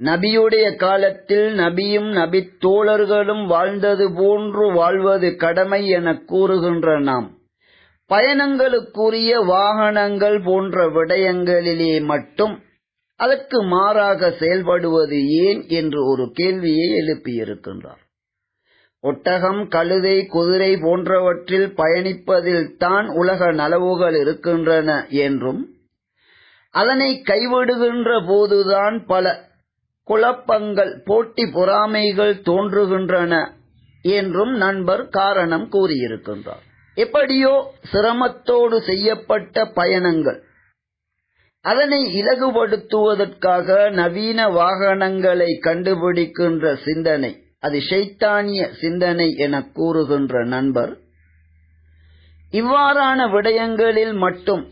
நபியுடைய காலத்தில் நபியும் நபி தோழர்களும் வாழ்ந்தது போன்று வாழ்வது கடமை என கூறுகின்ற நாம். பயணங்களுக்குரிய வாகனங்கள் போன்ற விடயங்களிலே மட்டும் அதற்கு மாறாக செயல்படுவது ஏன் என்று ஒரு கேள்வியை எழுப்பியிருக்கின்றார். ஒட்டகம் கழுதை குதிரை போன்றவற்றில் பயணிப்பதில் தான் உலக நலவுகள் இருக்கின்றன என்றும் அதனை கைவிடுகின்ற போதுதான் பல குழப்பங்கள் போட்டி பொறாமைகள் தோன்றுகின்றன என்றும் நண்பர் காரணம் கூறியிருக்கின்றார். எப்படியோ சிரமத்தோடு செய்யப்பட்ட பயணங்கள் அதனை இலகுபடுத்துவதற்காக நவீன வாகனங்களை கண்டுபிடிக்கின்ற சிந்தனை அது ஷைத்தானிய சிந்தனை என கூறுகின்ற நண்பர் இவ்வாறான விடயங்களில் மட்டும்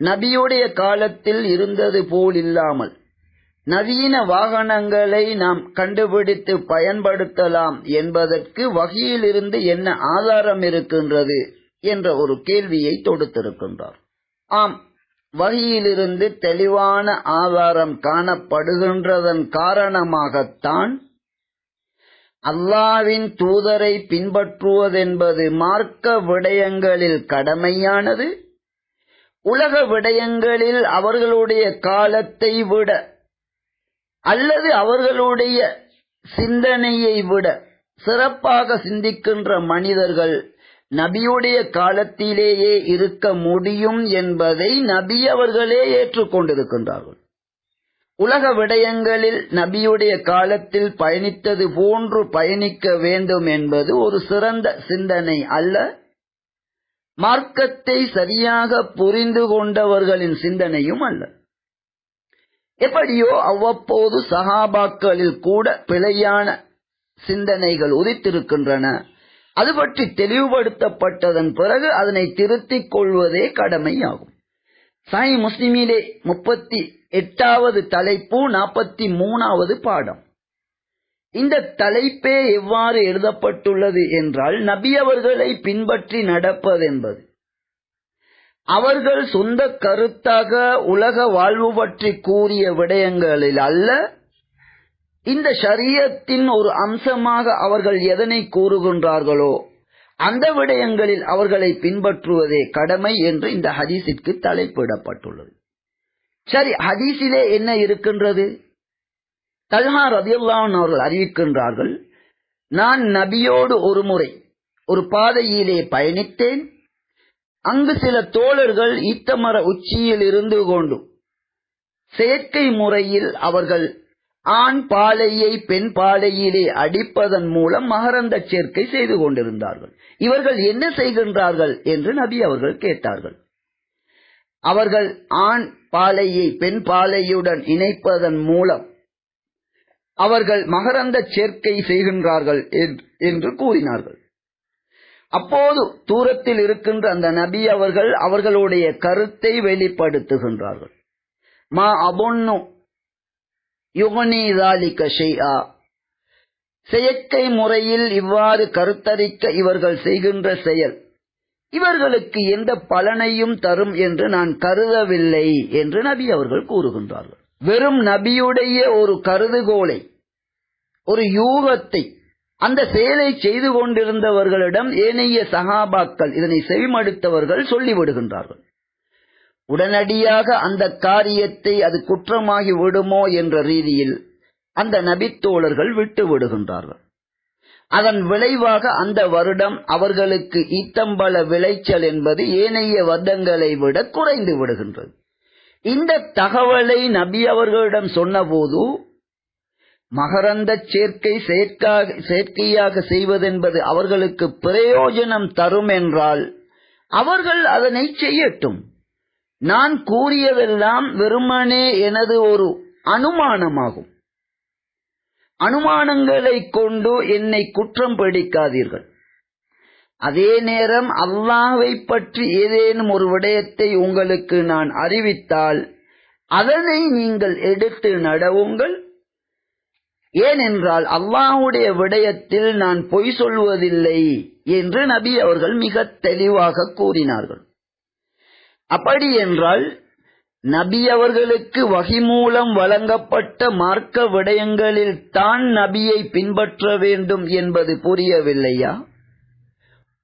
நபியுடைய காலத்தில் இருந்தது போல் இல்லாமல் நவீன வாகனங்களை நாம் கண்டுபிடித்து பயன்படுத்தலாம் என்பதற்கு வகையிலிருந்து என்ன ஆதாரம் இருக்கின்றது என்ற ஒரு கேள்வியை தொடுத்திருக்கின்றார். ஆம் வகையிலிருந்து தெளிவான ஆதாரம் காணப்படுகின்றதன் காரணமாகத்தான் அல்லாவின் தூதரை பின்பற்றுவதென்பது மார்க்க விடயங்களில் கடமையானது. உலக விடயங்களில் அவர்களுடைய காலத்தை விட அல்லது அவர்களுடைய சிந்தனையை விட சிறப்பாக சிந்திக்கின்ற மனிதர்கள் நபியுடைய காலத்திலேயே இருக்க முடியும் என்பதை நபி அவர்களே ஏற்றுக்கொண்டிருக்கின்றார்கள். உலக விடயங்களில் நபியுடைய காலத்தில் பயணித்தது போன்று பயணிக்க வேண்டும் என்பது ஒரு சிறந்த சிந்தனை அல்ல. மார்க்கத்தை சரியாக புரிந்து கொண்டவர்களின் சிந்தனையும் அல்ல. எப்படியோ அவ்வப்போது சகாபாக்களில் கூட பிழையான சிந்தனைகள் உதித்திருக்கின்றன. அது பற்றி தெளிவுபடுத்தப்பட்டதன் பிறகு அதனை திருத்திக் கொள்வதே கடமையாகும். சாய் முஸ்லிமிலே முப்பத்தி எட்டாவது தலைப்பு நாற்பத்தி மூணாவது பாடம். இந்த தலைப்பே எவ்வாறு எழுதப்பட்டுள்ளது என்றால் நபி அவர்களை பின்பற்றி நடப்பதென்பது. அவர்கள் சொந்த கருத்தாக உலக வாழ்வு பற்றி கூறிய விடயங்களில் அல்ல இந்த ஷரியத்தின் ஒரு அம்சமாக அவர்கள் எதனை கூறுகின்றார்களோ அந்த விடயங்களில் அவர்களை பின்பற்றுவதே கடமை என்று இந்த ஹதீஸிற்கு தலைப்பிடப்பட்டுள்ளது. சரி ஹதீஸிலே என்ன இருக்கின்றது? தல்ஹா ரதியுல்லான் அவர்கள் அறிவிக்கின்றார்கள் நான் நபியோடு ஒரு முறை ஒரு பாதையிலே பயணித்தேன் அங்கு சில தோழர்கள் ஈத்தமர உச்சியில் இருந்து கொண்டு செயற்கை முறையில் அவர்கள் ஆண் பாலையை பெண் பாலையிலே அடிப்பதன் மூலம் மகரந்த சேர்க்கை செய்து கொண்டிருந்தார்கள். இவர்கள் என்ன செய்கின்றார்கள் என்று நபி அவர்கள் கேட்டார்கள். அவர்கள் ஆண் பாலையை பெண் பாலையுடன் இணைப்பதன் மூலம் அவர்கள் மகரந்த சேர்க்கை செய்கின்றார்கள் என்று கூறினார்கள். அப்போது தூரத்தில் இருக்கின்ற அந்த நபி அவர்கள் அவர்களுடைய கருத்தை வெளிப்படுத்துகின்றார்கள். மா அபொன்னு யுகனீதாலிக்க ஷெய்ஆ செயற்கை முறையில் இவ்வாறு கருத்தரிக்க இவர்கள் செய்கின்ற செயல் இவர்களுக்கு எந்த பலனையும் தரும் என்று நான் கருதவில்லை என்று நபி அவர்கள் கூறுகின்றார்கள். வெறும் நபியுடைய ஒரு கருதுகோளை ஒரு யூகத்தை அந்த செயலை செய்து கொண்டிருந்தவர்களிடம் ஏனைய சகாபாக்கள் இதனை செவிமடுத்தவர்கள் சொல்லிவிடுகின்றார்கள். உடனடியாக அந்த காரியத்தை அது குற்றமாகி விடுமோ என்ற ரீதியில் அந்த நபித்தோழர்கள் விட்டு விடுகின்றார்கள் அதன் விளைவாக அந்த வருடம் அவர்களுக்கு ஈத்தம்பல விளைச்சல் என்பது ஏனைய வர்த்தங்களை விட குறைந்து விடுகின்றது. இந்த தகவலை நபி அவர்களிடம் சொன்னபோது மகரந்த சேர்க்கை செயற்கையாக செய்வதென்பது அவர்களுக்கு பிரயோஜனம் தரும் என்றால் அவர்கள் அதனை செய்யட்டும். நான் கூறியதெல்லாம் வெறுமனே எனது ஒரு அனுமானமாகும். அனுமானங்களை கொண்டு என்னை குற்றம் பிடிக்காதீர்கள். அதே நேரம் அல்லாவை பற்றி ஏதேனும் ஒரு விடயத்தை உங்களுக்கு நான் அறிவித்தால் அதனை நீங்கள் எடுத்து நடவுங்கள். ஏனென்றால் அல்லாஹுடைய விடயத்தில் நான் பொய் சொல்வதில்லை என்று நபி அவர்கள் மிக தெளிவாக கூறினார்கள். அப்படி என்றால் நபி அவர்களுக்கு வகி மூலம் வழங்கப்பட்ட மார்க்க விடயங்களில் தான் நபியை பின்பற்ற வேண்டும் என்பது புரியவில்லையா?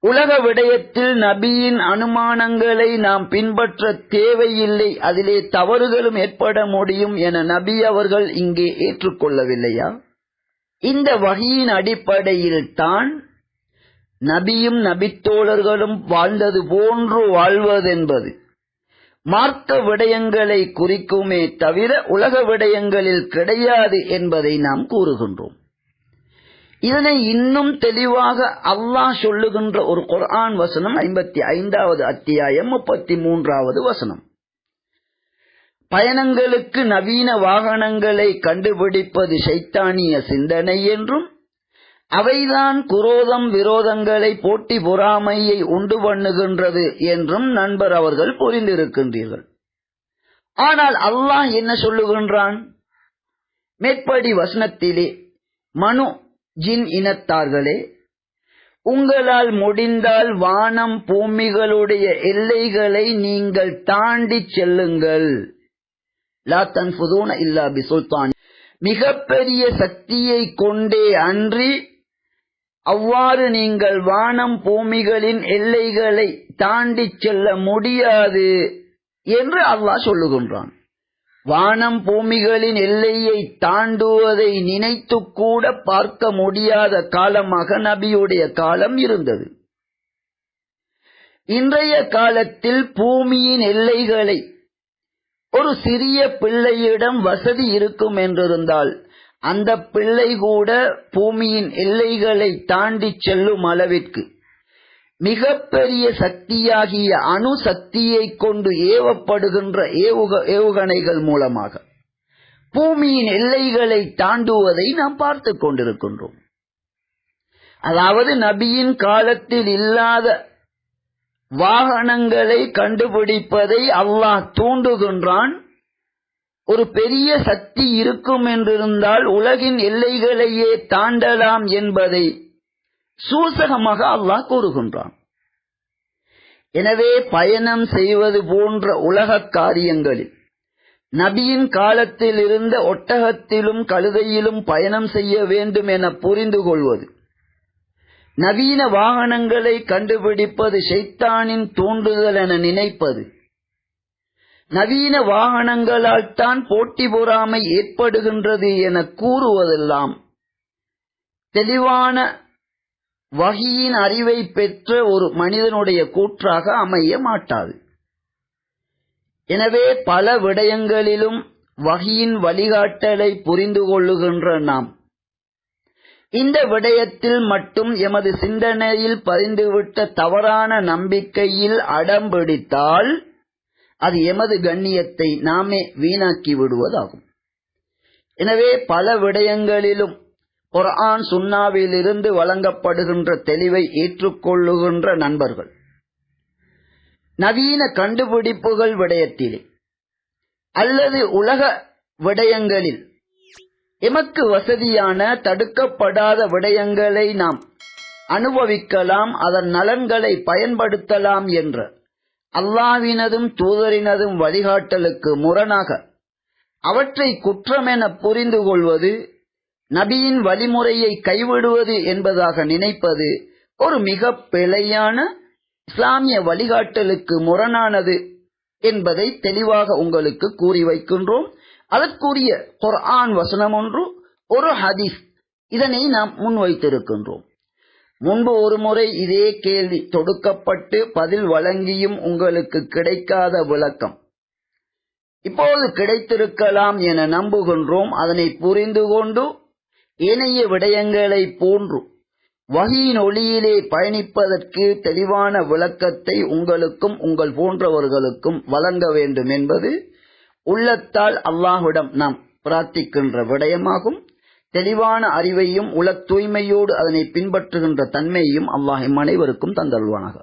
உலக விடயத்தில் நபியின் அனுமானங்களை நாம் பின்பற்ற தேவையில்லை. அதிலே தவறுகளும் ஏற்பட முடியும் என நபி அவர்கள் இங்கே ஏற்றுக்கொள்ளவில்லையா? இந்த வகையின் அடிப்படையில் தான் நபியும் நபித்தோழர்களும் வாழ்ந்தது போன்று வாழ்வதென்பது. மார்க்க விடயங்களை குறிக்குமே தவிர உலக விடயங்களில் கிடையாது என்பதை நாம் கூறுகின்றோம். இதனை இன்னும் தெளிவாக அல்லாஹ் சொல்லுகின்ற ஒரு குர்ஆன் வசனம் ஐம்பத்தி ஐந்தாவது அத்தியாயம் முப்பத்தி மூன்றாவது வசனம். பயணங்களுக்கு நவீன வாகனங்களை கண்டுபிடிப்பது சைத்தானிய சிந்தனை என்றும் அவைதான் குரோதம் விரோதங்களை போட்டி பொறாமையை உண்டு பண்ணுகின்றது என்றும் நண்பர் அவர்கள் புரிந்திருக்கின்றீர்கள். ஆனால் அல்லாஹ் என்ன சொல்லுகின்றான்? மேற்படி வசனத்திலே மனு ஜின் இனத்தார்களே உங்களால் முடிந்தால் வானம் பூமிகளுடைய எல்லைகளை நீங்கள் தாண்டி செல்லுங்கள். லா தன்ஃபுதூன இல்லா பி சுல்தான் மிகப்பெரிய சக்தியை கொண்டே அன்றி அவ்வாறு நீங்கள் வானம் பூமிகளின் எல்லைகளை தாண்டி செல்ல முடியாது என்று அல்லாஹ் சொல்லுகின்றான். வானம் பூமிகளின் எல்லையை தாண்டுவதை நினைத்து கூட பார்க்க முடியாத காலமாக நபியுடைய காலம் இருந்தது. இன்றைய காலத்தில் பூமியின் எல்லைகளை ஒரு சிறிய பிள்ளையிடம் வசதி இருக்கும் என்றிருந்தால் அந்த பிள்ளை கூட பூமியின் எல்லைகளை தாண்டி செல்லும் அளவிற்கு மிகப்பெரிய சக்தியாகிய அணு சக்தியை கொண்டு ஏவப்படுகின்ற ஏவுக ஏவுகணைகள் மூலமாக பூமியின் எல்லைகளை தாண்டுவதை நாம் பார்த்து கொண்டிருக்கின்றோம். அதாவது நபியின் காலத்தில் இல்லாத வாகனங்களை கண்டுபிடிப்பதை அல்லாஹ் தூண்டுகின்றான். ஒரு பெரிய சக்தி இருக்கும் என்றிருந்தால் உலகின் எல்லைகளையே தாண்டலாம் என்பதை சூசகமாக அல்லாஹ் கூறுகின்றான். எனவே பயணம் செய்வது போன்ற உலக காரியங்களில் நபியின் காலத்தில் இருந்த ஒட்டகத்திலும் கழுதையிலும் பயணம் செய்ய வேண்டும் என புரிந்து கொள்வது நவீன வாகனங்களை கண்டுபிடிப்பது ஷைத்தானின் தூண்டுதல் என நினைப்பது நவீன வாகனங்களால் தான் போட்டி பொறாமை ஏற்படுகின்றது என கூறுவதெல்லாம் தெளிவான வகியின் அறிவை பெற்ற ஒரு மனிதனுடைய கூற்றாக அமைய மாட்டாது. எனவே பல விடயங்களிலும் வகியின் வழிகாட்டலை புரிந்து கொள்ளுகின்ற நாம் இந்த விடயத்தில் மட்டும் எமது சிந்தனையில் பதிந்துவிட்ட தவறான நம்பிக்கையில் அடம்பிடித்தால் அது எமது கண்ணியத்தை நாமே வீணாக்கி விடுவதாகும். எனவே பல விடயங்களிலும் குர்ஆன் சுன்னாவிலிருந்து வழங்கப்படுகின்ற தெளிவை ஏற்றுக்கொள்ளுகின்ற நண்பர்கள். நவீன கண்டுபிடிப்புகள் விடயத்திலே அல்லது உலக விடயங்களில் எமக்கு வசதியான தடுக்கப்படாத விடயங்களை நாம் அனுபவிக்கலாம் அதன் நலன்களை பயன்படுத்தலாம் என்ற அல்லாவினதும் தூதரினதும் வழிகாட்டலுக்கு முரணாக அவற்றை குற்றமென புரிந்து கொள்வது நபியின் வழிமுறையை கைவிடுவது என்பதாக நினைப்பது ஒரு மிக பிழையான இஸ்லாமிய வழிகாட்டலுக்கு முரணானது என்பதை தெளிவாக உங்களுக்கு கூறி வைக்கின்றோம். அதற்குரிய குர்ஆன் வசனம் ஒன்று ஒரு ஹதீஸ். இதனை நாம் முன்வைத்திருக்கின்றோம் முன்பு ஒரு முறை இதே கேள்வி தொடுக்கப்பட்டு பதில் வழங்கியும் உங்களுக்கு கிடைக்காத விளக்கம். இப்போது கிடைத்திருக்கலாம் என நம்புகின்றோம். அதனை புரிந்து கொண்டு ஏனைய விடயங்களை போன்று வகையின் ஒளியிலே பயணிப்பதற்கு தெளிவான விளக்கத்தை உங்களுக்கும் உங்கள் போன்றவர்களுக்கும் வழங்க வேண்டும் என்பது உள்ளத்தால் அல்லாஹ்விடம் நாம் பிரார்த்திக்கின்ற விடயமாகும். தெளிவான அறிவையும் உள தூய்மையோடு அதனை பின்பற்றுகின்ற தன்மையையும் அல்லாஹ் அனைவருக்கும் தந்தல்வானாக